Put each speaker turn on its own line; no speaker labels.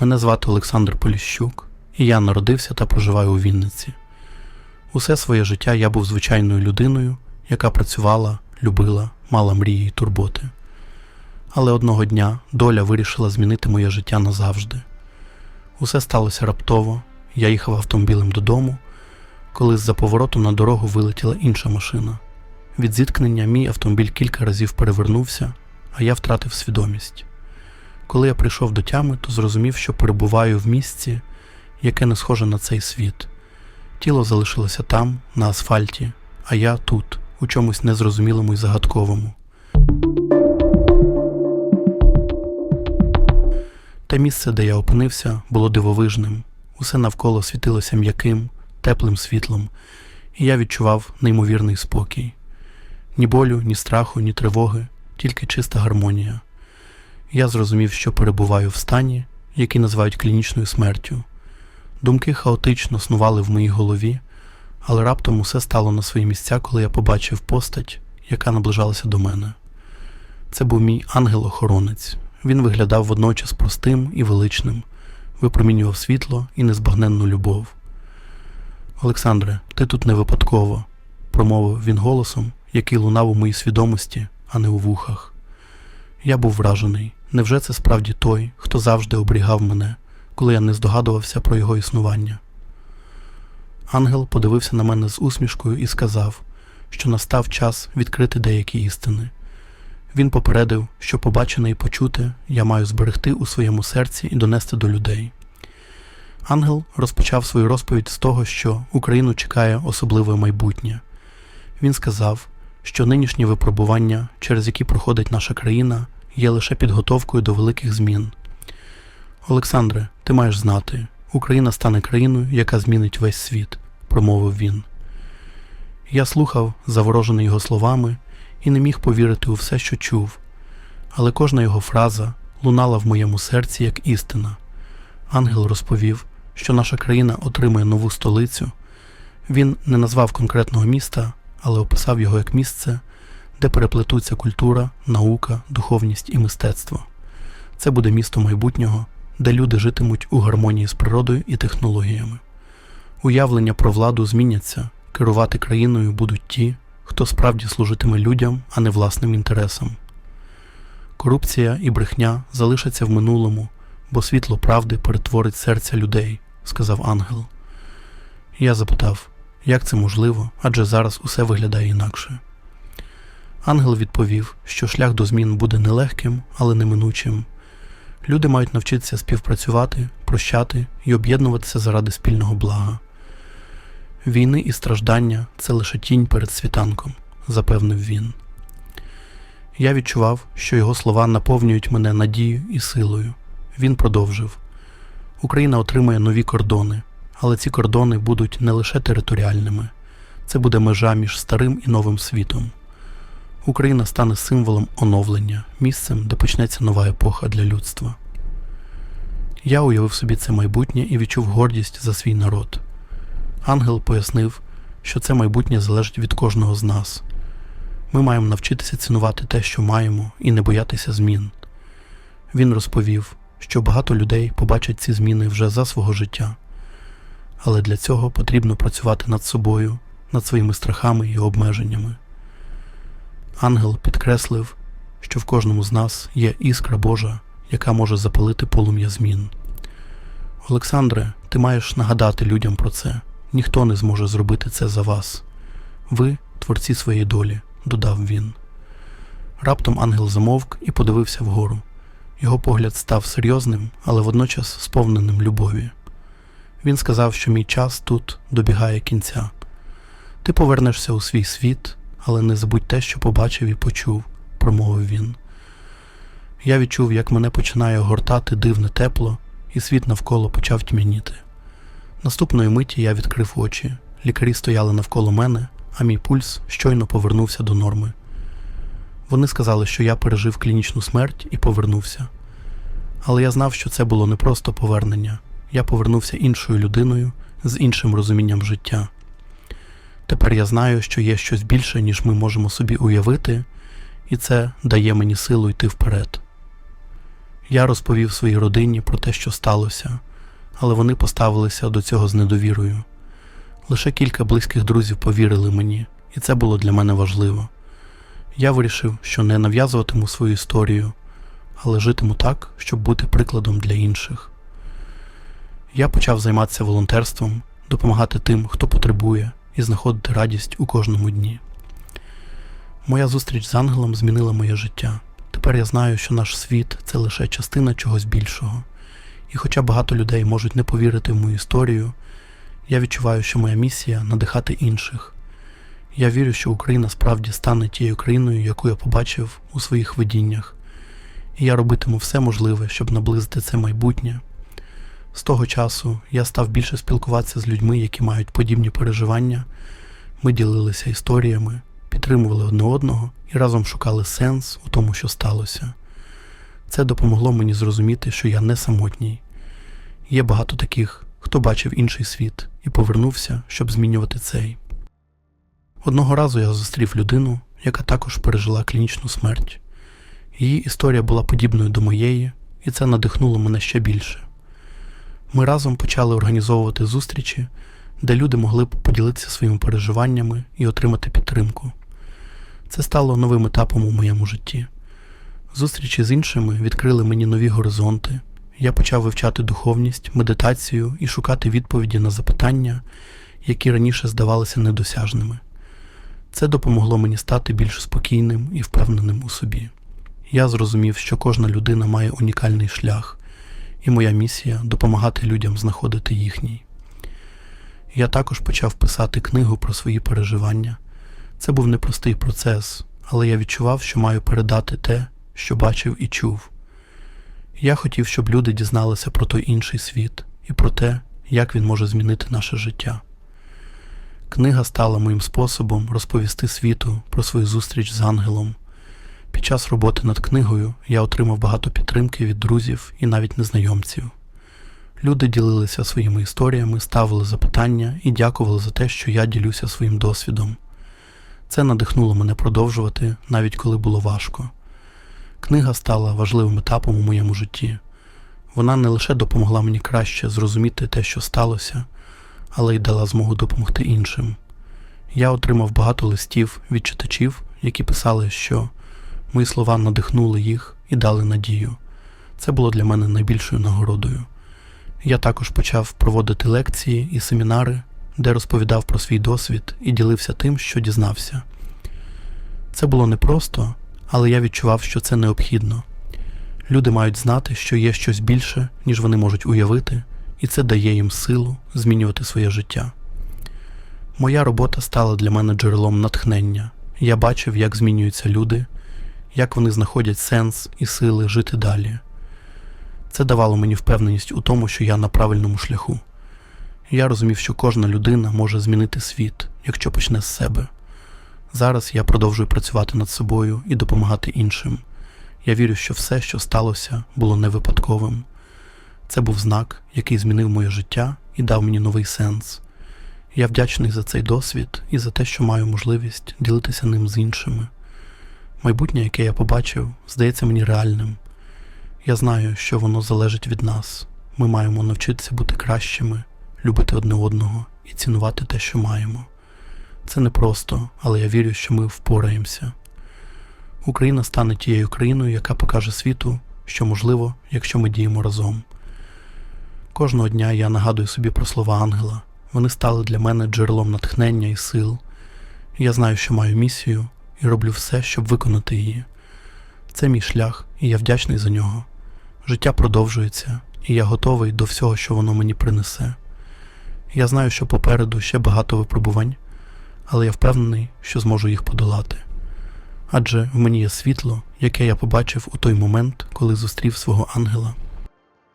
Мене звати Олександр Поліщук, і я народився та проживаю у Вінниці. Усе своє життя я був звичайною людиною, яка працювала, любила, мала мрії й турботи. Але одного дня доля вирішила змінити моє життя назавжди. Усе сталося раптово. Я їхав автомобілем додому, коли з-за повороту на дорогу вилетіла інша машина. Від зіткнення мій автомобіль кілька разів перевернувся, а я втратив свідомість. Коли я прийшов до тями, то зрозумів, що перебуваю в місці, яке не схоже на цей світ. Тіло залишилося там, на асфальті, а я тут, у чомусь незрозумілому і загадковому. Те місце, де я опинився, було дивовижним. Усе навколо світилося м'яким, теплим світлом, і я відчував неймовірний спокій. Ні болю, ні страху, ні тривоги, тільки чиста гармонія. Я зрозумів, що перебуваю в стані, який називають клінічною смертю. Думки хаотично снували в моїй голові, але раптом усе стало на свої місця, коли я побачив постать, яка наближалася до мене. Це був мій ангел-охоронець. Він виглядав водночас простим і величним, випромінював світло і незбагненну любов. Олександре, ти тут не випадково, промовив він голосом, який лунав у моїй свідомості, а не у вухах. Я був вражений. Невже це справді той, хто завжди оберігав мене, коли я не здогадувався про його існування? Ангел подивився на мене з усмішкою і сказав, що настав час відкрити деякі істини. Він попередив, що побачене і почуте я маю зберегти у своєму серці і донести до людей. Ангел розпочав свою розповідь з того, що Україну чекає особливе майбутнє. Він сказав, що нинішні випробування, через які проходить наша країна, є лише підготовкою до великих змін. Олександре, ти маєш знати, Україна стане країною, яка змінить весь світ, промовив він. Я слухав, заворожений його словами, і не міг повірити у все, що чув, але кожна його фраза лунала в моєму серці як істина. Ангел розповів, що наша країна отримує нову столицю. Він не назвав конкретного міста, але описав його як місце, де переплетуться культура, наука, духовність і мистецтво. Це буде місто майбутнього, де люди житимуть у гармонії з природою і технологіями. Уявлення про владу зміняться, керувати країною будуть ті, хто справді служитиме людям, а не власним інтересам. Корупція і брехня залишаться в минулому, бо світло правди перетворить серця людей, сказав ангел. Я запитав, як це можливо, адже зараз усе виглядає інакше. Ангел відповів, що шлях до змін буде нелегким, але неминучим. Люди мають навчитися співпрацювати, прощати і об'єднуватися заради спільного блага. Війни і страждання це лише тінь перед світанком, запевнив він. Я відчував, що його слова наповнюють мене надією і силою. Він продовжив: Україна отримає нові кордони, але ці кордони будуть не лише територіальними, це буде межа між старим і новим світом. Україна стане символом оновлення, місцем, де почнеться нова епоха для людства. Я уявив собі це майбутнє і відчув гордість за свій народ. Ангел пояснив, що це майбутнє залежить від кожного з нас. Ми маємо навчитися цінувати те, що маємо, і не боятися змін. Він розповів, що багато людей побачать ці зміни вже за свого життя, але для цього потрібно працювати над собою, над своїми страхами і обмеженнями. Ангел підкреслив, що в кожному з нас є іскра Божа, яка може запалити полум'я змін. Олександре, ти маєш нагадати людям про це. Ніхто не зможе зробити це за вас. Ви творці своєї долі, додав він. Раптом ангел замовк і подивився вгору. Його погляд став серйозним, але водночас сповненим любові. Він сказав, що мій час тут добігає кінця. Ти повернешся у свій світ, але не забудь те, що побачив і почув, промовив він. Я відчув, як мене починає огортати дивне тепло, і світ навколо почав тьмяніти. Наступної миті я відкрив очі. Лікарі стояли навколо мене, а мій пульс щойно повернувся до норми. Вони сказали, що я пережив клінічну смерть і повернувся. Але я знав, що це було не просто повернення. Я повернувся іншою людиною з іншим розумінням життя. Тепер я знаю, що є щось більше, ніж ми можемо собі уявити, і це дає мені силу йти вперед. Я розповів своїй родині про те, що сталося, але вони поставилися до цього з недовірою. Лише кілька близьких друзів повірили мені, і це було для мене важливо. Я вирішив, що не нав'язуватиму свою історію, але житиму так, щоб бути прикладом для інших. Я почав займатися волонтерством, допомагати тим, хто потребує, і знаходити радість у кожному дні. Моя зустріч з ангелом змінила моє життя. Тепер я знаю, що наш світ це лише частина чогось більшого. І хоча багато людей можуть не повірити в мою історію, я відчуваю, що моя місія надихати інших. Я вірю, що Україна справді стане тією країною, яку я побачив у своїх видіннях, і я робитиму все можливе, щоб наблизити це майбутнє. З того часу я став більше спілкуватися з людьми, які мають подібні переживання. Ми ділилися історіями, підтримували одне одного і разом шукали сенс у тому, що сталося. Це допомогло мені зрозуміти, що я не самотній. Є багато таких, хто бачив інший світ і повернувся, щоб змінювати цей. Одного разу я зустрів людину, яка також пережила клінічну смерть. Її історія була подібною до моєї, і це надихнуло мене ще більше. Ми разом почали організовувати зустрічі, де люди могли б поділитися своїми переживаннями і отримати підтримку. Це стало новим етапом у моєму житті. Зустрічі з іншими відкрили мені нові горизонти. Я почав вивчати духовність, медитацію і шукати відповіді на запитання, які раніше здавалися недосяжними. Це допомогло мені стати більш спокійним і впевненим у собі. Я зрозумів, що кожна людина має унікальний шлях, і моя місія допомагати людям знаходити їхній. Я також почав писати книгу про свої переживання. Це був непростий процес, але я відчував, що маю передати те, що бачив і чув. Я хотів, щоб люди дізналися про той інший світ і про те, як він може змінити наше життя. Книга стала моїм способом розповісти світу про свою зустріч з ангелом. Під час роботи над книгою я отримав багато підтримки від друзів і навіть незнайомців. Люди ділилися своїми історіями, ставили запитання і дякували за те, що я ділюся своїм досвідом. Це надихнуло мене продовжувати, навіть коли було важко. Книга стала важливим етапом у моєму житті. Вона не лише допомогла мені краще зрозуміти те, що сталося, але й дала змогу допомогти іншим. Я отримав багато листів від читачів, які писали, що мої слова надихнули їх і дали надію. Це було для мене найбільшою нагородою. Я також почав проводити лекції і семінари, де розповідав про свій досвід і ділився тим, що дізнався. Це було непросто, але я відчував, що це необхідно. Люди мають знати, що є щось більше, ніж вони можуть уявити, і це дає їм силу змінювати своє життя. Моя робота стала для мене джерелом натхнення. Я бачив, як змінюються люди, як вони знаходять сенс і сили жити далі. Це давало мені впевненість у тому, що я на правильному шляху. Я розумів, що кожна людина може змінити світ, якщо почне з себе. Зараз я продовжую працювати над собою і допомагати іншим. Я вірю, що все, що сталося, було не випадковим. Це був знак, який змінив моє життя і дав мені новий сенс. Я вдячний за цей досвід і за те, що маю можливість ділитися ним з іншими. Майбутнє, яке я побачив, здається мені реальним. Я знаю, що воно залежить від нас. Ми маємо навчитися бути кращими, любити одне одного і цінувати те, що маємо. Це непросто, але я вірю, що ми впораємося. Україна стане тією країною, яка покаже світу, що можливо, якщо ми діємо разом. Кожного дня я нагадую собі про слова ангела. Вони стали для мене джерелом натхнення і сил. Я знаю, що маю місію і роблю все, щоб виконати її. Це мій шлях, і я вдячний за нього. Життя продовжується, і я готовий до всього, що воно мені принесе. Я знаю, що попереду ще багато випробувань, але я впевнений, що зможу їх подолати. Адже в мені є світло, яке я побачив у той момент, коли зустрів свого ангела.